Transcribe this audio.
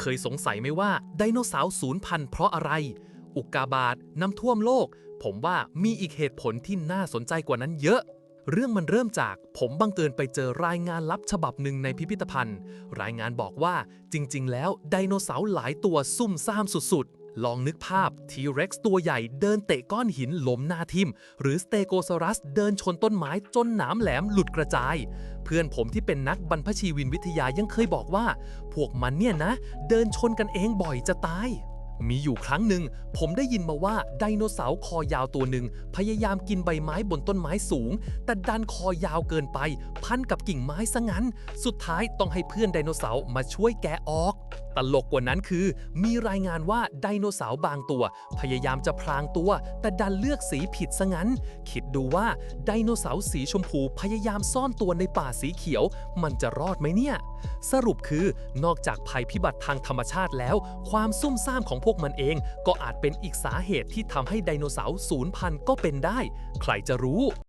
เคยสงสัยไหมว่าไดโนเสาร์สูญพันธุ์เพราะอะไร อุกกาบาตน้ำท่วมโลก ผมว่ามีอีกเหตุผลที่น่าสนใจกว่านั้นเยอะ เรื่องมันเริ่มจากผมบังเกินไปเจอรายงานลับฉบับหนึ่งในพิพิธภัณฑ์ รายงานบอกว่าจริง ๆ แล้วไดโนเสาร์หลายตัวซุ่มซ่ามสุด ๆ ลองนึกภาพ T-Rex ตัวใหญ่เดินเตะก้อนหินล้มหน้าทิม หรือ Stegosaurus เดินชนต้นไม้จนหนามแหลมหลุดกระจาย เพื่อนผมที่เป็นนักบรรพชีวินวิทยายังเคยบอกว่า พวกมันเนี่ยนะ เดินชนกันเองบ่อยจะตาย มีอยู่ครั้งหนึ่ง ผมได้ยินมาว่าไดโนเสาร์คอยาวตัวหนึ่ง พยายามกินใบไม้บนต้นไม้สูง แต่ดันคอยาวเกินไป พันกับกิ่งไม้ซะงั้น สุดท้ายต้องให้เพื่อนไดโนเสาร์มาช่วยแกะออก ตลกกว่านั้นคือ มีรายงานว่าไดโนเสาร์บางตัว พยายามจะพรางตัว แต่ดันเลือกสีผิดซะงั้น คิดดูว่าไดโนเสาร์สีชมพูพยายามซ่อนตัวในป่าสีเขียว มันจะรอดไหมเนี่ย สรุปคือนอกจากภัยพิบัติทางธรรมชาติแล้ว ความซุ่มซ่ามของพวกมันเอง ก็อาจเป็นอีกสาเหตุที่ทำให้ไดโนเสาร์สูญพันธุ์ก็เป็นได้ ใครจะรู้